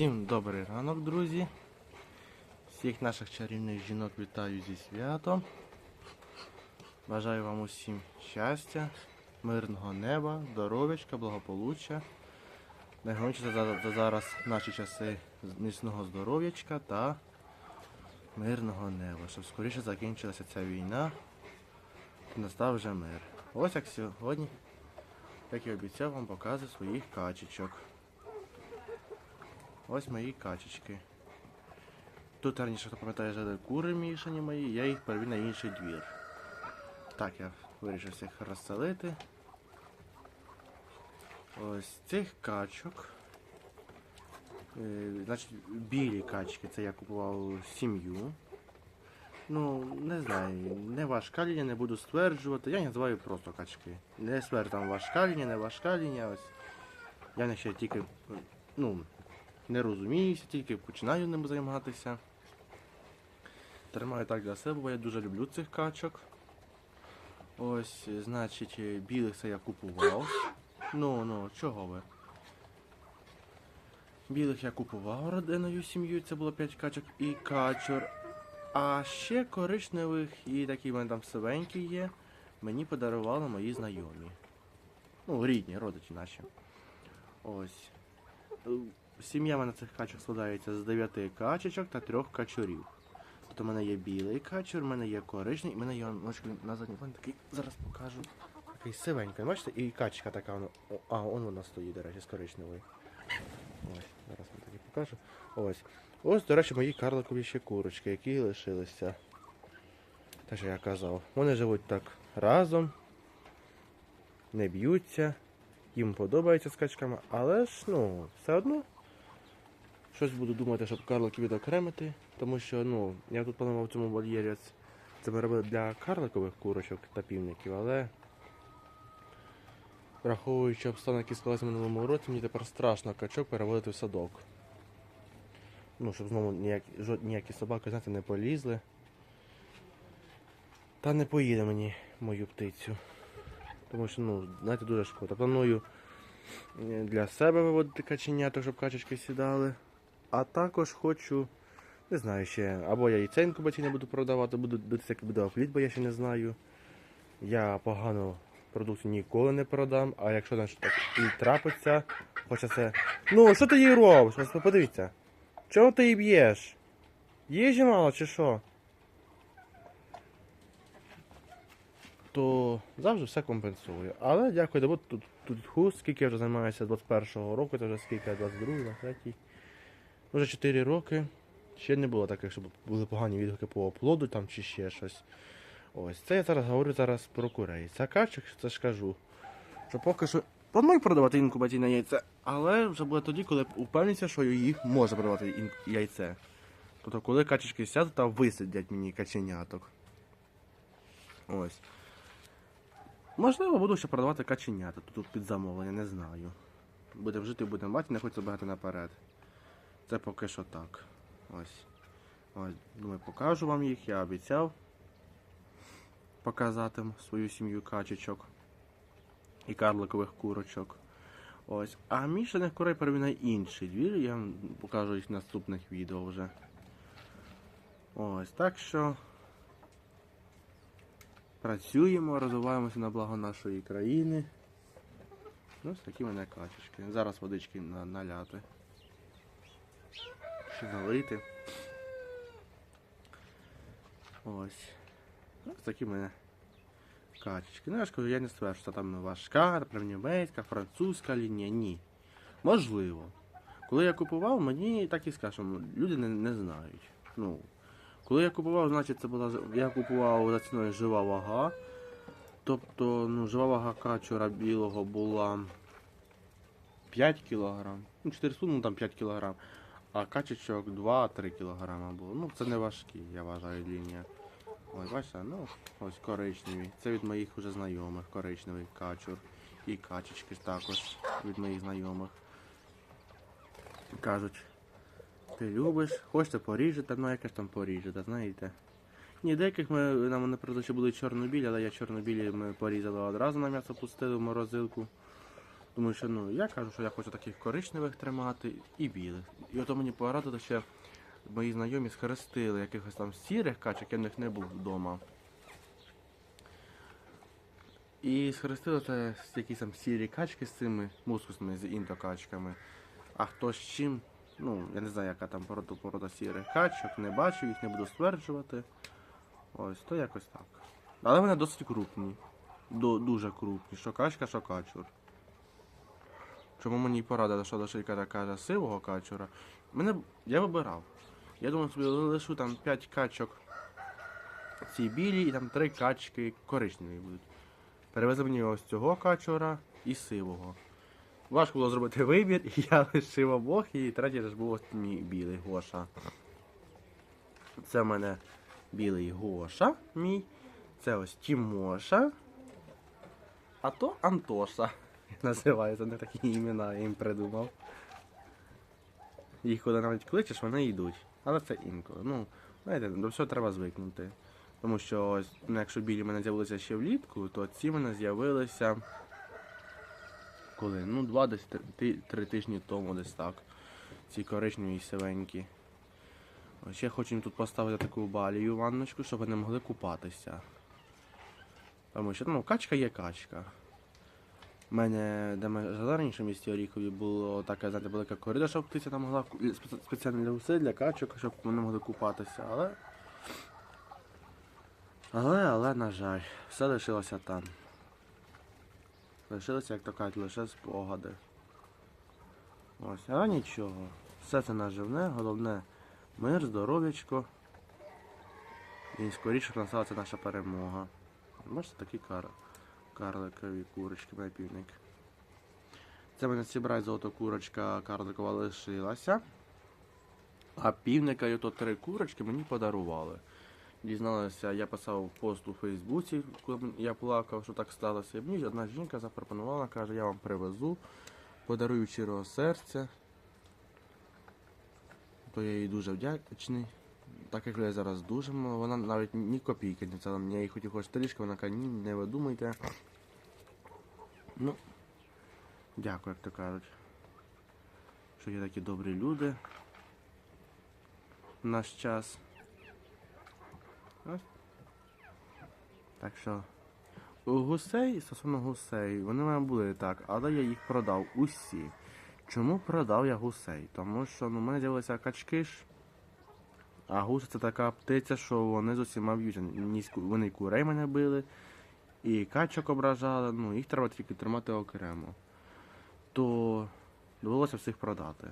Всім добрий ранок, друзі. Всіх наших чарівних жінок вітаю зі святом. Бажаю вам усім щастя, мирного неба, здоров'ячка, благополуччя. Найголовніше за зараз наші часи міцного здоров'ячка та мирного неба, щоб скоріше закінчилася ця війна і настав вже мир. Ось як сьогодні, як і обіцяв, вам показую своїх качечок. Ось мої качечки. Тут раніше, хто пам'ятає, жили кури мішані мої, я їх перевів на інший двір. Так, я вирішив всіх розселити. Ось цих качок. Е, значить, білі качки, це я купував сім'ю. Ну, не знаю, не важка лінія, не буду стверджувати. Я їх називаю просто качки. Не стверджую там важка лінія, не важка лінія. Ось. Я них ще тільки, ну, не розуміюся, тільки починаю ним займатися. Тримаю так для себе, бо я дуже люблю цих качок. Ось, значить, білих це я купував. Ну, ну, чого ви? Білих я купував родиною сім'єю, це було 5 качок і качур. А ще коричневих і такі в мене там сивенькі є. Мені подарували мої знайомі. Ну, рідні, родичі наші. Ось. Сім'я мене цих качок складається з 9 качечок та 3 качурів. Тобто в мене є білий качур, в мене є коричневий, і в мене є на задній плані такий, зараз покажу. Такий сивенький, бачите? І качка така, воно. а, он вона стоїть, до речі, з коричневою. Ось, зараз вам таки покажу. Ось. Ось, до речі, мої карликові ще курочки, які лишилися. Те, що я казав. Вони живуть так разом, не б'ються, їм подобається з качками, але ж, ну, все одно. Щось буду думати, щоб карликів відокремити, тому що, ну, я тут планував в цьому вольєрі це ми для карликових курочок та півників, але враховуючи обставини, які склалися в минулому році, мені тепер страшно качок переводити в садок. Ну, щоб знову ніякі, жод, ніякі собаки, знаєте, не полізли. Та не поїде мені мою птицю. Тому що, ну, знаєте, дуже шкода. Планую е, для себе виводити каченяток, щоб качечки сідали. А також хочу, не знаю ще, або я яйце інкубаційне буду продавати, буду дивитися, буде опліт, бо я ще не знаю. Я погану продукцію ніколи не продам, а якщо так і трапиться, хоча це. Ну, що ти їй робиш? Подивіться. Чого ти її б'єш? Їжі мало чи що? То завжди все компенсую. Але дякую, бо тут, тут ху, скільки я вже займаюся 21-го року, це вже скільки, 22 23 Вже 4 роки. Ще не було таких, щоб були погані відгуки по оплоду там чи ще щось. Ось, це я зараз говорю зараз про курей. Ця качок, це ж кажу. Що поки що планую продавати інкубаційне яйце, але вже буде тоді, коли упевнюся, що їх може продавати яйце. Тобто, коли качечки сядуть та висидять мені каченяток. Ось. Можливо, буду ще продавати каченята тут під замовлення, не знаю. Будемо жити, будемо бачити, не хочу забагати наперед. Це поки що так. Ось. Ось, думаю, покажу вам їх, я обіцяв показати свою сім'ю качечок і карликових курочок. Ось. А мішаних курей перевів на інший двір, я вам покажу їх в наступних відео вже. Ось, так що працюємо, розвиваємося на благо нашої країни. Ось такі мене качечки. Зараз водички на, наляти. Налити. Ось. Ось такі в мене качечки. Ну, я ж кажу, я не стверджую, що там важка, прям німецька, французька лінія. Ні. Можливо. Коли я купував, мені так і скажемо, люди не, не знають. Ну, коли я купував, значить це була я купував за ціною жива вага. Тобто, ну, жива вага качура білого була 5 кг. Ну, 4 ну там 5 кг. А качечок 2-3 кг було. Ну, це не важкі, я вважаю, лінія. Ой, бачите, ну, ось коричневі. Це від моїх уже знайомих, коричневий качур. І качечки також від моїх знайомих. Кажуть, ти любиш, хочете поріжете, ну ж там поріжете, знаєте. Ні, деяких ми нам не продачі були чорнобілі, але я чорнобілі ми порізали одразу на м'ясо пустили в морозилку. Тому що ну, я кажу, що я хочу таких коричневих тримати і білих. І ото мені порадили ще мої знайомі схрестили якихось там сірих качок, я в них не був вдома. І схрестили це якісь там сірі качки з цими мускусними з інтокачками. А хто з чим, ну, я не знаю, яка там порода, порода сірих качок, не бачу, їх не буду стверджувати. Ось, то якось так. Але вони досить крупні. Дуже крупні. Що качка, що качур. Чому мені й порадили, що дошийка каже сивого качура. Мене, я вибирав. Я думав собі лишу там 5 качок ці білі і там 3 качки коричневі будуть. Перевезли мені ось цього качура і сивого. Важко було зробити вибір, і я лишив обох, і третій ж був мій білий Гоша. Це в мене білий Гоша мій. Це ось Тімоша. А то Антоша. Називається, не такі імена, я їм придумав. Їх коли навіть кличеш, вони йдуть. Але це інколи. Ну, знаєте, до всього треба звикнути. Тому що ось, ну, якщо білі мене з'явилися ще влітку, то ці мене з'явилися коли? Ну, два десь три, три тижні тому десь так. Ці коричневі і сивенькі. Ось Ще хочу тут поставити таку балію ванночку, щоб вони могли купатися. Тому що ну, качка є качка. У мене, де ми жили раніше в місті Оріхові, було таке, знаєте, велика коридор, щоб птиця там могла спеціально для гусей, для качок, щоб вони могли купатися, але. Але, але, на жаль, все лишилося там. Лишилося, як то кажуть, лише спогади. Ось, але нічого. Все це наживне, головне мир, здоров'ячко. І скоріше насталася наша перемога. Бачите, такі кар... карликові курочки, моя півник. Це мене сібрай золото курочка карликова лишилася. А півника і ото три курочки мені подарували. Дізналася, я писав пост у Фейсбуці, коли я плакав, що так сталося. І мені одна жінка запропонувала, каже, я вам привезу, подарую щирого серця. То я їй дуже вдячний. Так як я зараз дуже вона навіть ні копійки не взяла. Я їй хотів хоч трішки, вона каже, ні, не видумайте. Ну, дякую, як то кажуть. Що є такі добрі люди в наш час. Ось. Так що. Гусей, стосовно гусей, вони в мене були так, але я їх продав усі. Чому продав я гусей? Тому що ну, в мене з'явилися качки ж. А гуси це така птиця, що вони з усіма б'ються. Вони курей мене били, і качок ображали, ну їх треба тільки тримати окремо. То довелося всіх продати.